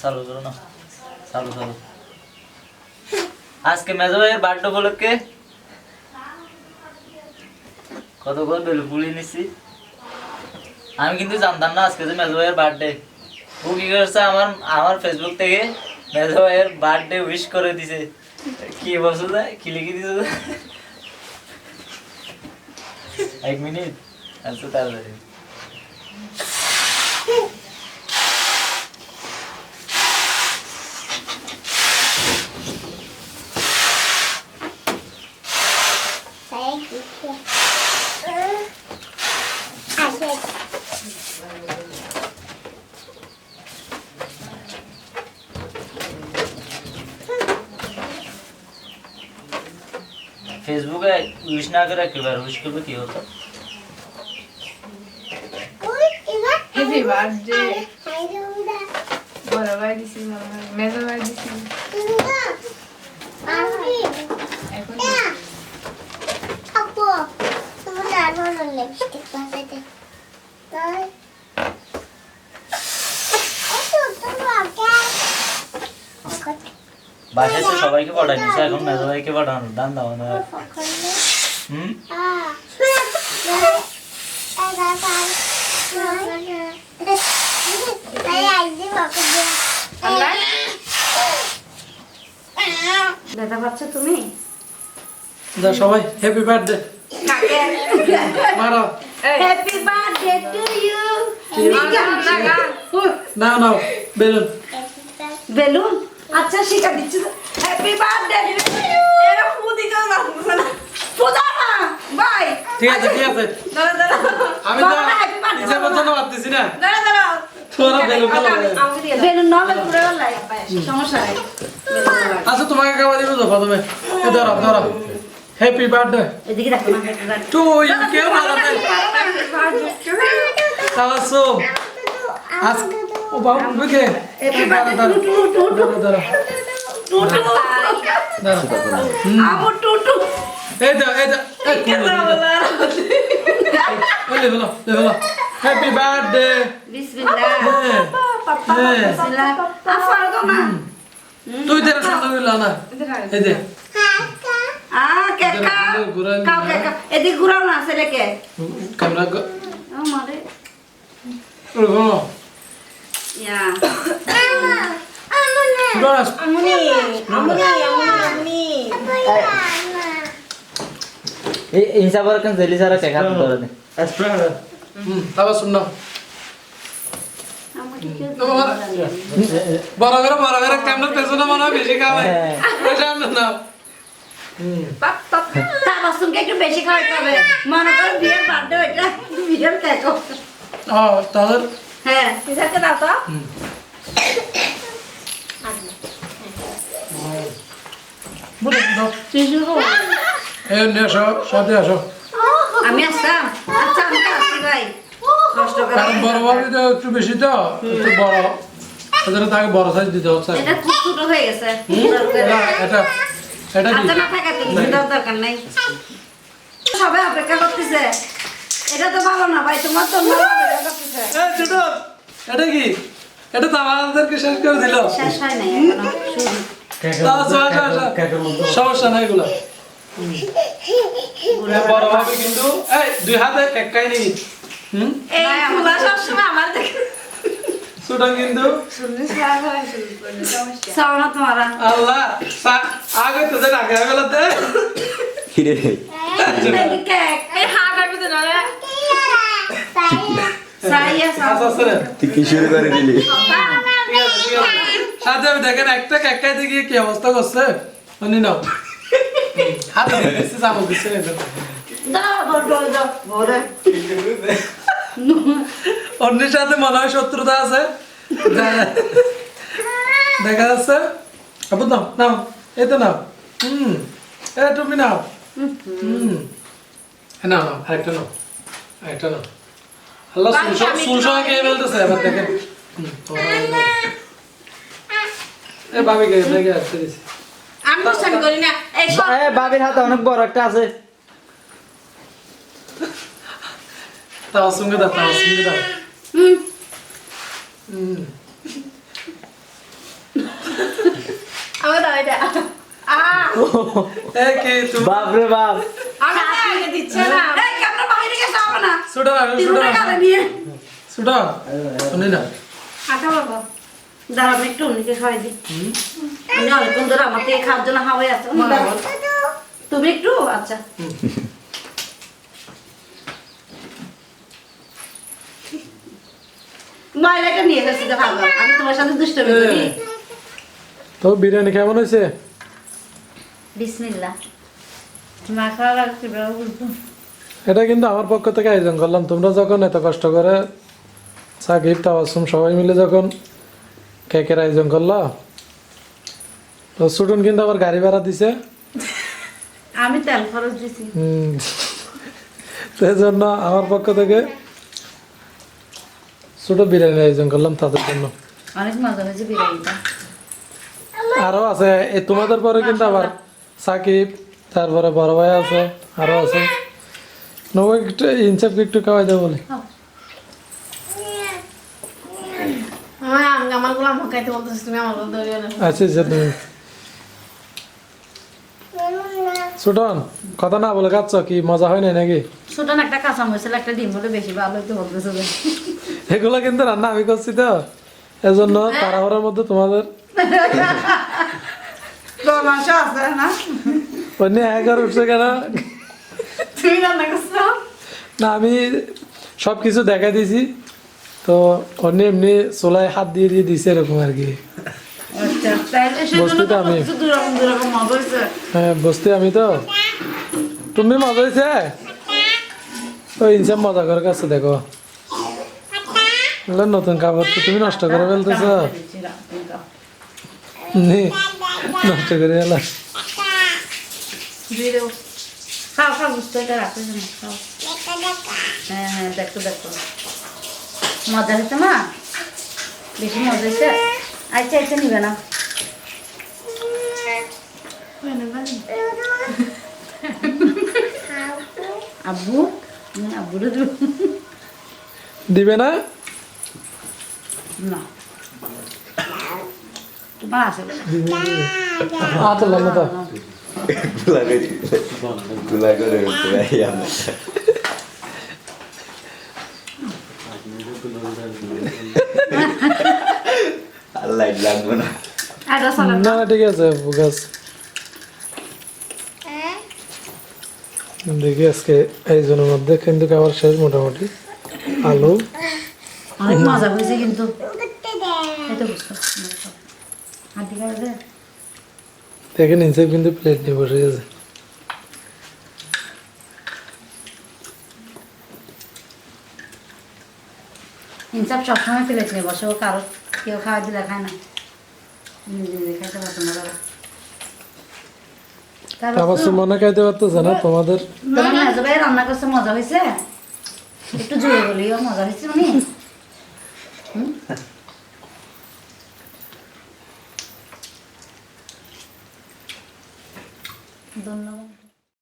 চালু করো না, চালু করো। আজকে মেজো বার্থডে উপলক্ষে কত করে বেলুন পুড়িয়ে নিচ্ছি আমি কিন্তু জানতাম না আজকে যে মেজো ভাইয়ের বার্থডে ও কি করছে? আমার আমার ফেসবুক থেকে মেজো ভাইয়ের বার্থডে উইশ করে দিছে। কি বলছো যে কি লিখে দিছো এক মিনিট আচ্ছা তাড়াতাড়ি। ফেসবুকে উইশ না করে একবার উইশ করবে কি হতো হ্যাপি বার্থডে Ayo udah. বড় ভাই দিছি মনে হয় মেজো ভাই দিছি Enggak. Mami. এখন Ya. Apa? Sebentar, mana lipstick masa deh. Tuh. Itu tuh pakai. Aku বাসায় তো সবাইকে পাঠাই দিছে এখন মেজো ভাইকে পাঠানোর দান দাও না। হুম? তুমি? যা সবাই হ্যাপি বার্থডে মারো। হ্যাপি বার্থডে টু ইউ না না বেলুন। বেলুন? আচ্ছা শিখা দিচ্ছি। হ্যাপি বার্থডে এরা পুদি করে না পূজা না। বাই ঠিক আছে ঠিক আছে। দাঁড়া দাঁড়া আমি তো নিজের মতো না ভাবতেছি না। দাঁড়া দাঁড়া আচ্ছা তোমাকে খাওয়া দিব তো প্রথমে। ধরো ধরো। হ্যাপি বার্থডে এদিকে রাখো টু ইউ কেউ ভালো নেই খাওয়াছো আজ ও বাবু ধরো ধরো ধরো ধরো আমু টুটু এই দাও এই দাও এই কোন এই হ্যাঁ হ্যাঁ বিসমিল্লাহ আফার দো না তুই তেরা সুন্দর হইল না এই দে আ কেকা ঘুরান কাও কেকা এদিকে ঘুরাও না সেটাকে ক্যামেরা গো ও মারে ওরে গো ইয়া ডরাস এই হিসাব আর কেন জেলি সারা টেকা ধরে দে হুম তাবা শুনো আমাকে কেউ বড় করে বড় করে ক্যামেরা পেছনে মনে হয় বেশি খাওয়ায় না তাবাসুমকে একটু বেশি খাওয়াইতে হবে মনে করো বিয়ের বার্থডে ওইটা বিয়ের কেক ও তাহলে হ্যাঁ। পিসাকে দাও তো। বলে দাও? শিশু এই নে আসো সাথে আসো। আমি আসতাম? আচ্ছা আমি আসছি ভাই। কষ্ট করে কারণ বড় ভাবি তো একটু বেশি তো একটু বড়। ওদের তাকে বড় সাইজ দিতে হচ্ছে। এটা খুব ছোট হয়ে গেছে। এটা এটা এটা আচ্ছা না থাকা তো দরকার নাই। সবাই অপেক্ষা করতেছে। এটা তো ভালো না ভাই তোমার তো ছোট এটা কি? এটা তো আমাদেরকে শেষ করে দিল। শেষ হয় নাই। সমস্যা নাই এগুলো। বড় ভাবি কিন্তু এই দুই হাতে নেই হুম? এই ফুলা সবসময় আমার দেখে কিন্তু। আল্লাহ সা- আগে তো যে রাখে বেলাতে দেখি কেক এই হাত আমি তো নয় সাইয়া আচ্ছা সাও আচ্ছা রে। তুই শুরু করে দেখেন একটা কেকাইতে গিয়ে কি অবস্থা করছে শুনি নাও অন্যের সাথে মনে হয় শত্রুতা আছে দেখা যাচ্ছে আপু নাও নাও এই তো নাও হুম এ তুমি নাও হুম নাও নাও আরেকটা নাও আরেকটা নাও আল্লাহ সুলসঙ্গে খেয়ে ফেলতেছে? এবার দেখেন। হুম, তোমার নাও। এ ভাবি কে দেখে আসতে আমি বিশ্বাস করি না। এই সব বাবির হাতে অনেক বড় একটা আছে। তাবাসুমকে দাও তাবাসুমকে দাও হুম হুম। আমার দাও এটা। আ। এ কি তুমি? বাপরে বাপ। আমি আগে দিচ্ছে না। বাইরে না। গালে নিয়ে। সুডা শুনি না। আটা বাবা। দাঁড়া একটু উনিকে খাওয়াই দিই। উনি অনেকক্ষণ ধরে আমার খাওয়ার জন্য হাওয়াই আছে। তুমি একটু আচ্ছা। ময়লাটা নিয়ে গেছি তো ভালো আমি তোমার সাথে দুষ্টমি করি। তো বিরিয়ানি কেমন হয়েছে? বিসমিল্লাহ। মা খাওয়া লাগছে এটা কিন্তু আমার পক্ষ থেকে আয়োজন করলাম। তোমরা যখন এত কষ্ট করে সাকিব তাবাসুম সবাই মিলে যখন কেকের আয়োজন করল তো সুটুন কিন্তু আবার গাড়ি ভাড়া দিছে। আমি তেল খরচ দিছি। সেই জন্য আমার পক্ষ থেকে ছোট বিরিয়ানি আয়োজন করলাম তাদের জন্য। অনেক মজা হয়েছে বিরিয়ানিটা। আরও আছে। তোমাদের পরে কিন্তু আবার সাকিব তারপরে বড় ভাই আছে আরও আছে। নবু একটু ইনসাফকে একটু খাওয়াই দেবো বলে। আচ্ছা আচ্ছা তুমি। সুটন কথা না বলে খাচ্ছ কি? মজা হয় নাকি? ছোটন একটা কাঁচা মরিচের একটা ডিম হলে বেশি ভালো হইতে বলতেছে এগুলো কিন্তু রান্না আমি করছি তো। এজন্য তাড়াহুড়ার মধ্যে তোমাদের আছে না? অন্য উঠছে কেন? তুমি রান্না করছ না আমি সব কিছু দেখা দিয়েছি। তো অন্য এমনি চোলায় হাত দিয়ে দিয়ে দিছে এরকম আর কি। আচ্ছা আমি। হ্যাঁ বসতে আমি তো। তুমি মজা হয়েছে? ওই ইনসাম মজা করে কাছে দেখো। নতুন কাপড় তো তুমি নষ্ট করে ফেলতেছ। নি, নষ্ট করে দেবো খাও খাও বুঝতে এটা রাখতে খাও। হ্যাঁ হ্যাঁ দেখো দেখো। মজা হয়েছে মা? বেশি মজা হয়েছে? আচ্ছা আচ্ছা নিবে না। আব্বু? হুম, দিবে। না? না। তোমার আসলে আচ্ছা লম্বা তো Gula করে উঠতে পারি আমরা আর লাইট লাগবে না না না ঠিক আছে গাছ দেখি আজকে এই জনের মধ্যে কিন্তু খাবার শেষ মোটামুটি। আলু। অনেক মজা হয়েছে কিন্তু। এই তো বুঝতে হাতি খাবে দে। দেখে নিচে কিন্তু প্লেট নিয়ে বসে গেছে। ইনসাফ সবসময় প্লেট নিয়ে বসে ও কারও কেউ খাওয়া দিলে খায় না। নিজে নিজে খাইতে পছন্দ করে তারপর তো- মনে খাইতে পারতেছে না তোমাদের? রান্না করছে মজা হয়েছে একটু জোরে বলিও মজা হয়েছে উনি no.